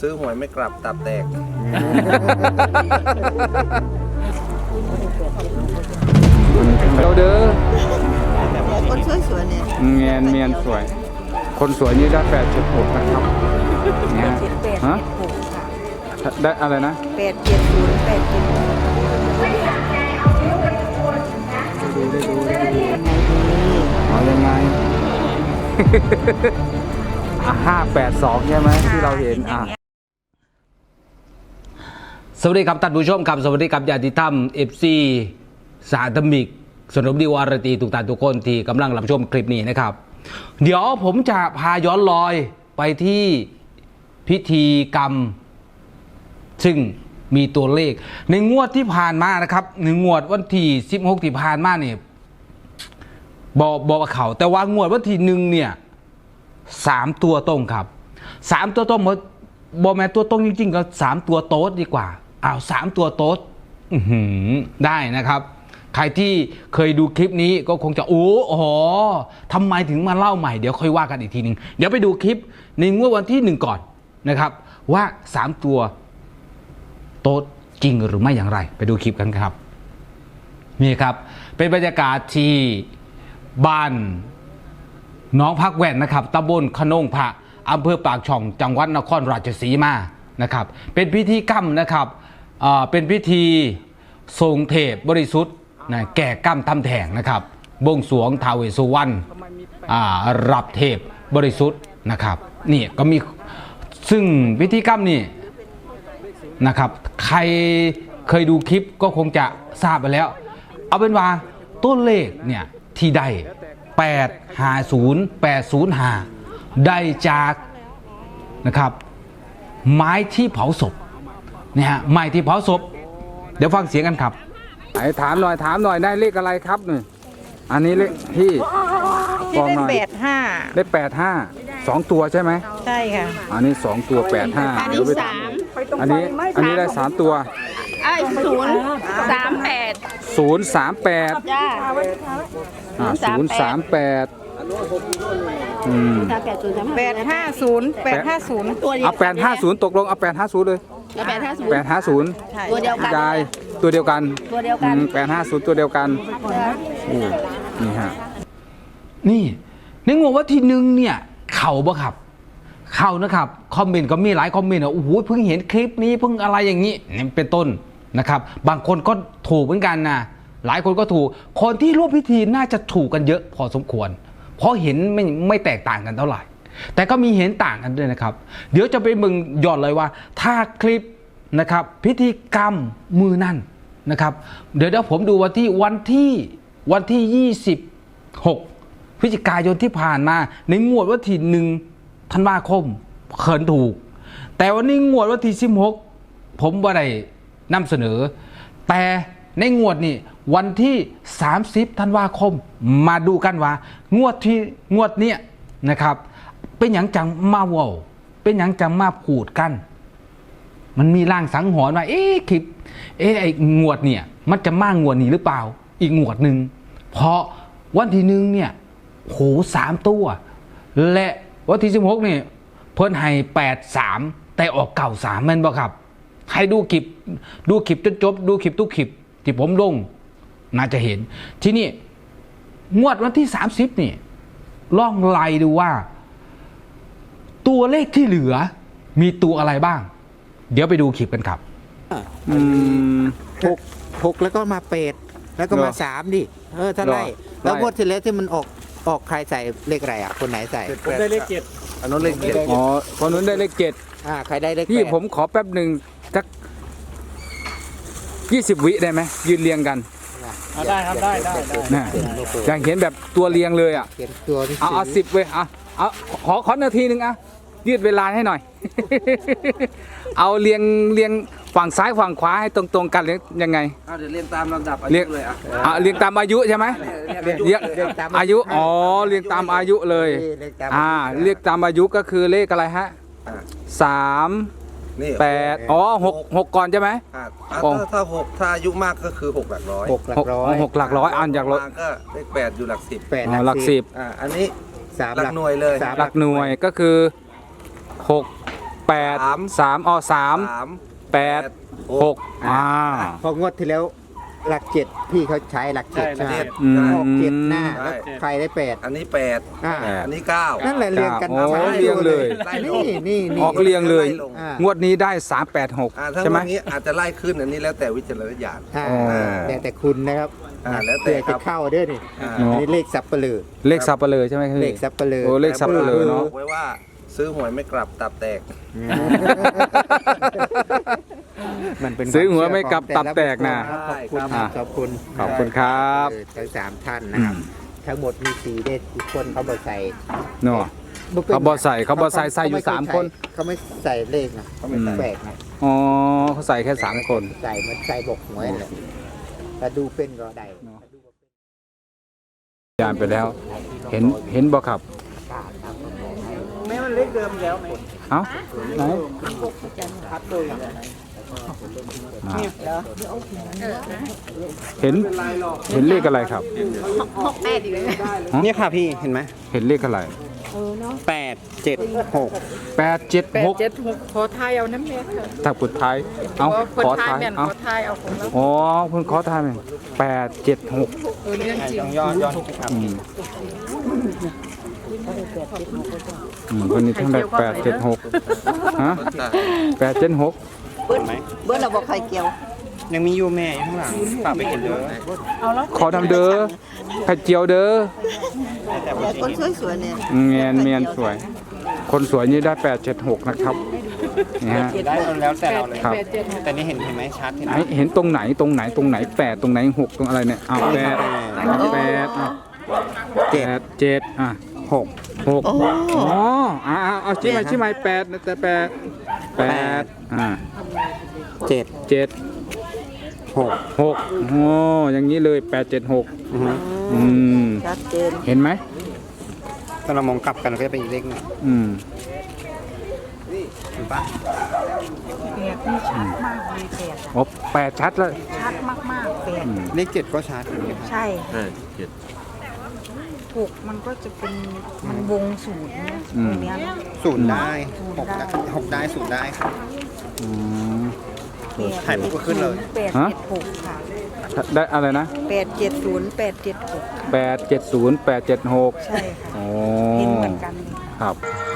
ซื้อหวยไม่กลับตับแตก เราเด้อคนสวยๆเนี่ยเมียนเมียนสวย คนสวยนี่ได้แปดจุดหกนะครับเนี่ยฮะได้อะไรนะแปดเจ็ดศูนย์แปดเจ็ดศูนย์ดูได้ดูได้ดูเอายังไงอะห้าแปดสองใช่ไหมที่เราเห็นอะ สวัสดีครับท่านผู้ชมครับสวัสดีครับญาติธรรมเอฟซีสาธมิกสนมดีวารตีทุกท่านทุกคนที่กำลังรับชมคลิปนี้นะครับ เดี๋ยวผมจะพาย้อนลอยไปที่พิธีกรรม ซึ่งมีตัวเลข ในงวดที่ผ่านมานะครับในงวดวันที่16ที่ผ่านมาเนี่ยบอบอเขาแต่ว่างวดวันที่หนึ่งเนี่ยสามตัวตรงครับสามตัวตรงบอแมนตัวตรงจริง ๆ ก็สามตัวโต๊ดดีกว่า อ้าวสามตัวโต๊ดได้นะครับ ใครที่เคยดูคลิปนี้ก็คงจะโอ้โหทำไมถึงมาเล่าใหม่เดี๋ยวค่อยว่ากันอีกทีหนึ่งเดี๋ยวไปดูคลิปในงวดวันที่หนึ่งก่อนนะครับ ว่าสามตัวโต๊ดจริงหรือไม่อย่างไร ไปดูคลิปกันครับ นี่ครับ เป็นบรรยากาศที่บ้านน้องพักแว่นนะครับตำบลขนงพระอำเภอปากช่องจังหวัดนครราชสีมานะครับ เป็นพิธีกรรมนะครับ เป็นพิธีทรงเทพบริสุทธิ์นะแก่กรรมทำแถงนะครับบวงสวงทาวเวสุวรรณรับเทพบริสุทธิ์นะครับนี่ก็มีซึ่งพิธีกรรมนี่นะครับ ใครเคยดูคลิปก็คงจะทราบไปแล้ว เอาเป็นว่าต้นเลขเนี่ยที่ได้8 5 0 8 0 5ได้จากนะครับไม้ที่เผาศพ เนี่ยฮะไม้ที่เผาศพ เดี๋ยวฟังเสียงกันครับไหนถามหน่อยถามหน่อยได้เลขอะไรครับนี่อันนี้เลขที่ที่ได้บอกหน่อยแปดห้าได้แปดห้าสองตัวใช่ไหมใช่ค่ะ อันนี้สองตัวแปดห้าอันนี้สามอันนี้อันนี้ได้สามตัวไอ้ศูนย์สามแปดศูนย์สามแปดจ้า ศูนย์สามแปดอืม สามแปดศูนย์สามแปดห้าศูนย์แปดห้าศูนย์ตัวเดียวเอาแปดห้าศูนย์ตกลงเอาแปดห้าศูนย์เลยแปดห้าศูนแปย์ดห้าศูนย์ใช่ตัวเดียวกันยายตัวเดียวกันตัวเดียวกันแปดห้าศูนย์ตัวเดียวกันโอ้นี่ฮะนี่ในงวดว่าที่หนึ่งเนี่ยเข่าบ่ครับเข่านะครับคอมเมนต์ก็มีหลายคอมเมนต์อะโอ้โหเพิ่งเห็นคลิปนี้เพิ่งอะไรอย่างนี้นี่เป็นต้นนะครับ บางคนก็ถูกเหมือนกันนะหลายคนก็ถูก คนที่ร่วมพิธีน่าจะถูกกันเยอะพอสมควร เพราะเห็นไม่ไม่แตกต่างกันเท่าไหร่ แต่ก็มีเห็นต่างกันด้วยนะครับ เดี๋ยวจะไปมึงย้อนเลยว่า ถ้าคลิปนะครับ พิธีกรรมมือนั่นนะครับ เดี๋ยวเดี๋ยวผมดูวันที่วันที่วันที่ 26 พฤศจิกายนที่ผ่านมา ในงวดวันที่หนึ่งธันวาคมเขินถูก แต่วันนี้งวดวันที่ 16 ผมว่าได้นำเสนอ แต่ ในงวดนี่วันที่ 30ธันวาคม มาดูกันว่า งวดที่งวดเนี้ยนะครับ เป็นอย่างจังมาเวาเป็นอย่างจังมาพูดกัน มันมีร่างสังหรณ์ว่า เอ๊ะคลิปเอ๊ะไอ้งวดเนี่ย มันจะมากงวดนี้หรือเปล่า อีกงวดหนึ่งเพราะวันที่หนึ่งเนี่ยโหสามตัว และวันที่สิบหกเนี่ยเพิ่นให้แปดสามแต่ออกเก่าสามแม่นบ่ครับ ให้ดูคลิปดูคลิปจนจบ ดูคลิปทุกคลิป ที่ผมลงน่าจะเห็น ที่นี่งวดวันที่สามสิบนี่ลองไล่ดูว่า ตัวเลขที่เหลือ มีตัวอะไรบ้าง เดี๋ยวไปดูคลิปกันครับอืมหกหกแล้วก็มาเป็ดแล้วก็มาเหรอสามดิ เออถ้าเหรอไล่แล้วไล่งวดที่แล้วที่มันออกออกใครใส่เลขอะไรอะ คนไหนใส่ผมได้เลขเจ็ดอันนู้นเลขเจ็ดอ๋อคนนู้นได้เลขเจ็ดอ่าใครได้เลขพี่แปดผมขอแป๊บหนึ่งสัก ยี่สิบวิได้ไหมยืนเรียงกันได้ครับได้ได้ นะอยากเห็นแบบตัวเรียงเลยอะเขียนตัวที่เอาเอาสิบเว้ยเอาเอาขอขอนาทีหนึ่งอะยืดเวลาให้หน่อย เอาเรียงเรียงฝั่งซ้ายฝั่งขวาให้ตรงตรงๆกันหรือยังไง เอาเดี๋ยวเรียนตามลำดับอาเรียุยกเลยอะอะเรียงตามอายุใช่ไหมเรียงอายุอ๋อเรียงตามอายุเลยเลขตามอ่าเรียกตามอายุก็คือเลขอะไรฮะอะสาม นี่แปดอ๋อหกหกก่อนใช่ไหม อะอะโอ้ถ้าถ้าหกถ้าอายุมากก็คือหกหลักร้อยหกหลัหกกร้อยหกหลักร้อยอ่านจากรถมก็เลขแปดอยู่หลักสิบแปดอ๋อหลักสิบอ่าอันนี้สามหลักหน่วยเลย สามหลักหน่วยก็คือหกแปดสาม สามอ๋อสามสามแปดหกอ่า พองวดที่แล้ว หลักเจ็ดพี่เขาใช้หลักเจ็ดใช่ไหมเจ็ด อืม หกเจ็ดหน้าใช่แล้วใครได้แปดอันนี้แปดอ่า แปด อันนี้เก้านั่นแหละเรียงกันโอ้ช้าเรียงเลยไล่ลงนี่นี่นี่ ออกเรียงเลยไล่ลงอ่างวดนี้ได้สามแปดหกอ่าถ้าใช่ไหม วันนี้อาจจะไล่ขึ้นอันนี้แล้วแต่วิจารณญาณ อ่าอ๋อแต่แต่คุณนะครับอ่าแล้วแต่เผื่อครัจะบเข้าเด้อนี่อ่าเนาะอันนี้เลขสับเปลือ เลขสับเปลือใช่ไหมคือเลขสับเปลือโอ้เลขสับเปลือเนาะบอกไว้ว่าซื้อหวยไม่กลับตับแตก มันเป็นซื้อหัวไม่กลับตับแตกนะ ขอบคุณอ่าขอบคุณขอบคุณครับเออทั้งสามท่านนะครับ ทั้งหมดมีสีเด็ดอีกคนเขาบอกใส่เนาะเขาบ่ใส่เขาบ่ใส่ใส่อยู่สามคน เขาไม่ใส่เลขนะเขาไม่แปลกนะอ๋อเขาใส่แค่สามคน ใส่เหมันใส่บกหวยเลยแต่ดูเป็นก็ได้ยานไปแล้ว เห็นเห็นบ่ครับไม่มันเลขเดิมแล้วไหมเอ้าไหนครับเลย อ่าเห็นเห็นเลขอะไรครับ หกแปดอีกเลยนี่ค่ะพี่เห็นไหมเห็นเลขอะไรแปดเจ็ดหกแปดเจ็ดแปดหกเจ็ดหกขอทายเอาน้ำแม่ค่ะถ้าปุดท้ายเอาคนขอทายท้ายแม่นเอาขอทายเอาของเราอ๋อคุณขอท้ายไหมแปดเจ็ดหกเออเรื่องจริงย้อนย้อนครับอืมอืมคนนี้ทั้งได้แปดเจ็ดหกฮะแปดเจ็ดหก เบอร์เราบอกใครเกี่ยว ยังมียูแม่อยู่ข้างหลังฝากไปกินเด้อขอทำเด้อไข่เจียวเด้อแต่คนสวยๆเนี่ยเมียนเมียนสวย คนสวยนี่ได้แปดเจ็ดหกนะครับนี่ฮะ ได้แล้วแต่เราเลยครับแปดเจ็ดหกแต่นี่เห็นเห็นไหมชัดเห็นไหไหมนเห็นตรงไหนตรงไหนตรงไหนแปดตรงไหนหกตรงอะไรเนี่ยอ้าวแปดแปดอะแปดเจ็ดอะหก หกอ๋ออ่าเอาชี้มาชี้มาแปดนะแต่แปดแปดอ่าเจ็ดเจ็ดหกหกโอ้อย่างนี้เลยแปดเจ็ดหกอือฮึอืม ชัดเจนเห็นไหมถ้าเรามองกลับกันก็จะเป็นอีกเลขหนึ่งอืม เห็นปะแปดนี่ชัดมากเลยแปดอะโอ้แปดชัดแล้วชัดมากๆแปดอืมเลขเจ็ดก็ชัดเหมือนกันใช่ ใช่เจ็ด หกมันก็จะเป็นมันวงสูตรเนี่ยตรงเนี้ยนะ ศูนย์ได้หกได้หกได้ศูนย์ได้ครับอืมแปดถ่ายปุ๊บก็ขึ้นเลย แปดฮะ เจ็ดหกค่ะได้อะไรนะแปดเจ็ดศูนย์แปดเจ็ดหกค่ะแปดเจ็ดศูนย์แปดเจ็ดหกใช่ค่ะโอ้เห็นเหมือนกันครับเ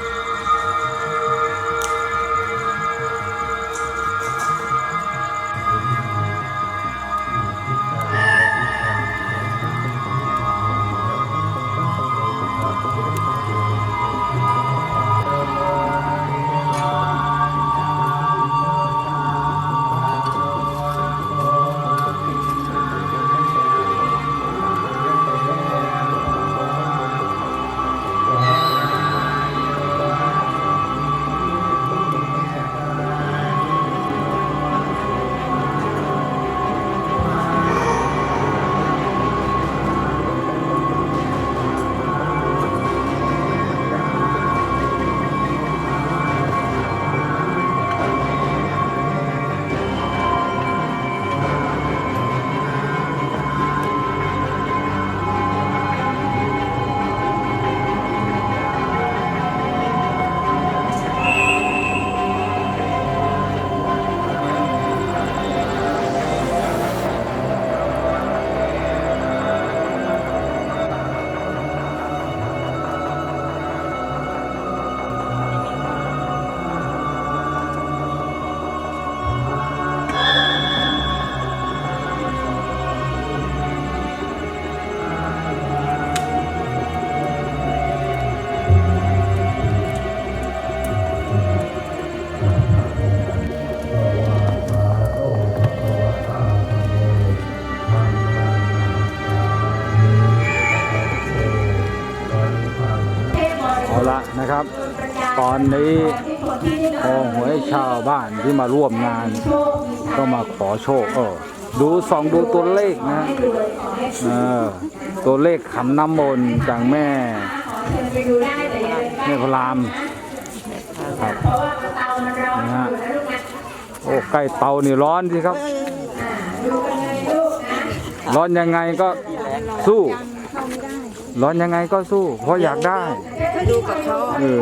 อนนี้พอหวยชาวบ้านที่มาร่วมงาน ก็มาขอโชคเออดูส่องดูตัวเลขนะเออตัวเลขขันน้ำมนต์จากแม่แม่พรามครับนะฮะโอ้ใกล้เตานี่ร้อนสิครับ ร้อนยังไงก็สู้ ร้อนยังไงก็สู้ เพราะอยากได้ไปดูกับเขาเออ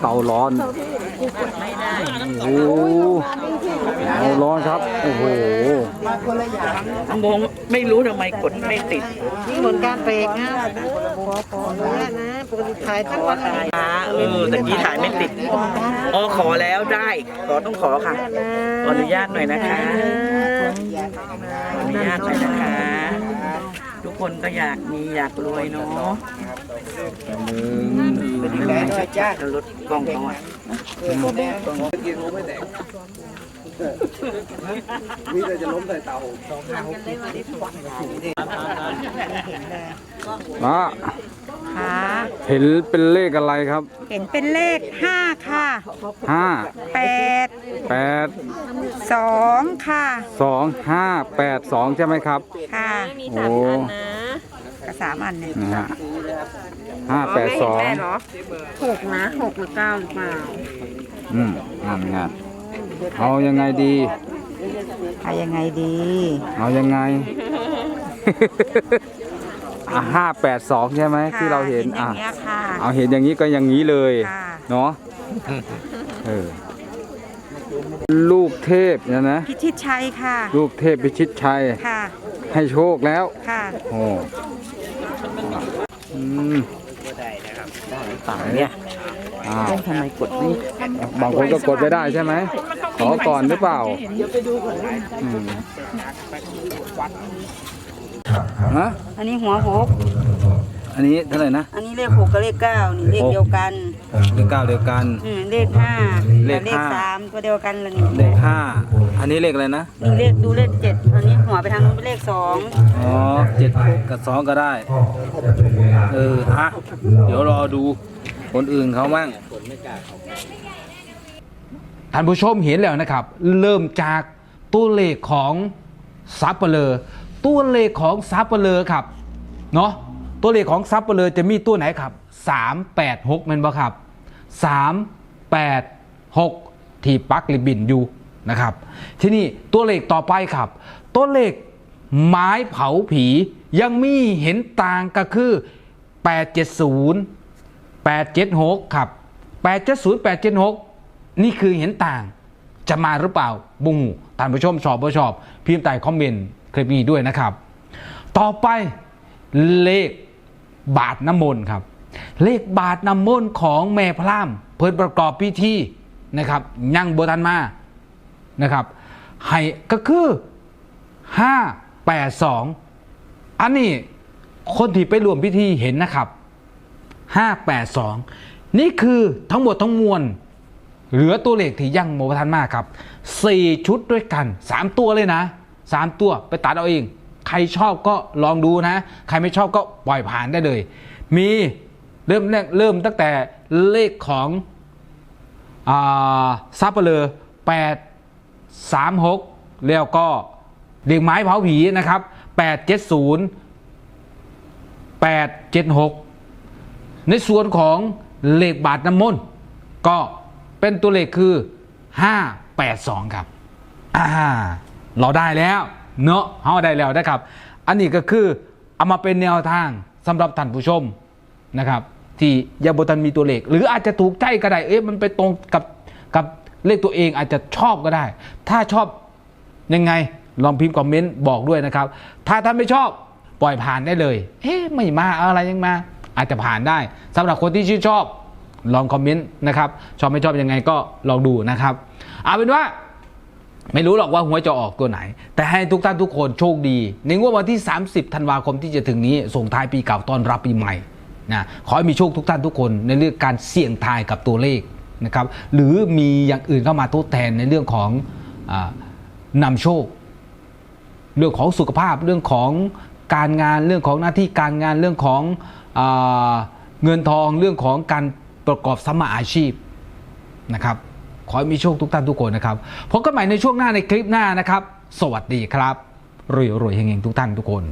เตาร้อนโอ้โหเตาร้อนครับ โอ้โหงงไม่รู้ทำไมกดไม่ติดนี่เหมือนการเบรกนะขอขออนุญาตนะปกติถ่ายขทั้งอวันถ่ายมาเออตะกี้ถ่ายไม่ติดอ๋อขอแล้วได้ ขอต้องขอค่ะขออนุญาตหน่อยนะคะขออนุญาตหน่อยนะคะ ทุกคนก็อยากมีอยากรวยเนาะ เป็นยังไงจ้าจะลดกล้องเขาอะมีแต่จะล้มใส่เตาอะค่ะเห็นเป็นเลขอะไรครับ เห็นเป็นเลขห้าค่ะห้าแปดแปดสองค่ะสองห้าแปดสองใช่ไหมครับ ค่ะโอ้กระสามอันเนี่ยนะฮะ ห้าแปดสองหกนะหกหรือเก้าหรือเปล่าอืมงานงานเอายังไงดี เอายังไงดี เอายังไงอะห้าแปดสองใช่ไหมที่เราเห็นออะย่างเงี้ยค่ะ เอาเห็นอย่างนี้ก็อย่างนี้เลย ค่ะเนาะเออลูกเทพเนี่ยนะ พิชิตชัยค่ะ ลูกเทพพิชิตชัย ค่ะให้โชคแล้ว ค่ะ โอ้อืม ต่างเนี่ยอ้าวทำไมกดไม่บางคนก็กดไม่ได้ใช่ไหมขอก่อนหรือเปล่าอืมฮะอันนี้หัวหก อันนี้เท่าไหร่นะอันนี้เลขหกกับเลขเก้านี่เลขเดียวกันเลขเก้าเดียวกัน อืมเลขห้าเลขกับเลขห้า สามตัวเดียวกันละนี่เลขห้าอันนี้เลขอะไรนะดูเลขดูเลขเจ็ดอันนี้หัวไปทางนู้นเป็นเลขสองอ๋อเจ็ดกับสองก็ได้ เอออะเดี๋ยวรอดูคนอื่นเขามั่ง ท่านผู้ชมเห็นแล้วนะครับ เริ่มจากตัวเลขของซับเปลอตัวเลขของซับเปลอครับเนาะ ตัวเลขของซับเปลอจะมีตัวไหนครับ 386มันบ่ครับ 386 ที่ปักลิบบินอยู่นะครับ ที่นี่ตัวเลขต่อไปครับ ตัวเลขไม้เผาผียังมีเห็นต่างก็คือ 870 876 ครับ 870 876 นี่คือเห็นต่างจะมาหรือเปล่าบุงท่านผู้ชมชอบบ่ชอบ พิมพ์ใต้คอมเมนต์คลิปนี้ด้วยนะครับ ต่อไปเลข บาทน้ำมนต์ครับ เลขบาทน้ำมนต์ของแม่พร่ามเพิ่นประกอบพิธีนะครับยังโบทันมานะครับให้ก็คือ582อันนี้คนที่ไปรวมพิธีเห็นนะครับ582นี่คือทั้งหมดทั้งมวลเหลือตัวเลขที่ยังโมบทันมากครับ4ชุดด้วยกัน3ตัวเลยนะ3ตัวไปตัดเอาเอง ใครชอบก็ลองดูนะ ใครไม่ชอบก็ปล่อยผ่านได้เลย มีเริ่มแรกเริ่มตั้งแต่เลขของซับเปลือ8 3 6แล้วก็เด็กไม้เผาผีนะครับ8 70 8 7 6ในส่วนของเลขบาทน้ำมนต์ก็เป็นตัวเลขคือ582ครับอ่าเราได้แล้ว เนาะเฮาได้แล้วนะครับ อันนี้ก็คือเอามาเป็นแนวทางสำหรับท่านผู้ชมนะครับ ที่ยาบทันมีตัวเลข หรืออาจจะถูกใจก็ได้เอ๊ะมันไปตรงกับกับเลขตัวเองอาจจะชอบก็ได้ ถ้าชอบยังไงลองพิมพ์คอมเมนต์บอกด้วยนะครับ ถ้าท่านไม่ชอบปล่อยผ่านได้เลย เอ๊ะไม่มาอะไรยังมา อาจจะผ่านได้สำหรับคนที่ชื่นชอบลองคอมเมนต์นะครับ ชอบไม่ชอบยังไงก็ลองดูนะครับเอาเป็นว่า ไม่รู้หรอกว่าหวยจะออกตัวไหน แต่ให้ทุกท่านทุกคนโชคดีในงวดวันที่ 30ธันวาคมที่จะถึงนี้ส่งท้ายปีเก่าต้อนรับปีใหม่นะขอให้มีโชคทุกท่านทุกคนในเรื่องการเสี่ยงทายกับตัวเลขนะครับหรือมีอย่างอื่นเข้ามาทดแทนในเรื่องของอนำโชค เรื่องของสุขภาพเรื่องของการงานเรื่องของหน้าที่การงานเรื่องของอเงินทองเรื่องของการประกอบสมาอาชีพนะครับ อให้มีโชคทุกท่านทุกคนนะครับพบกันใหม่ในช่วงหน้าในคลิปหน้านะครับ สวัสดีครับรวยรวยๆเฮงๆทุกท่านทุกคน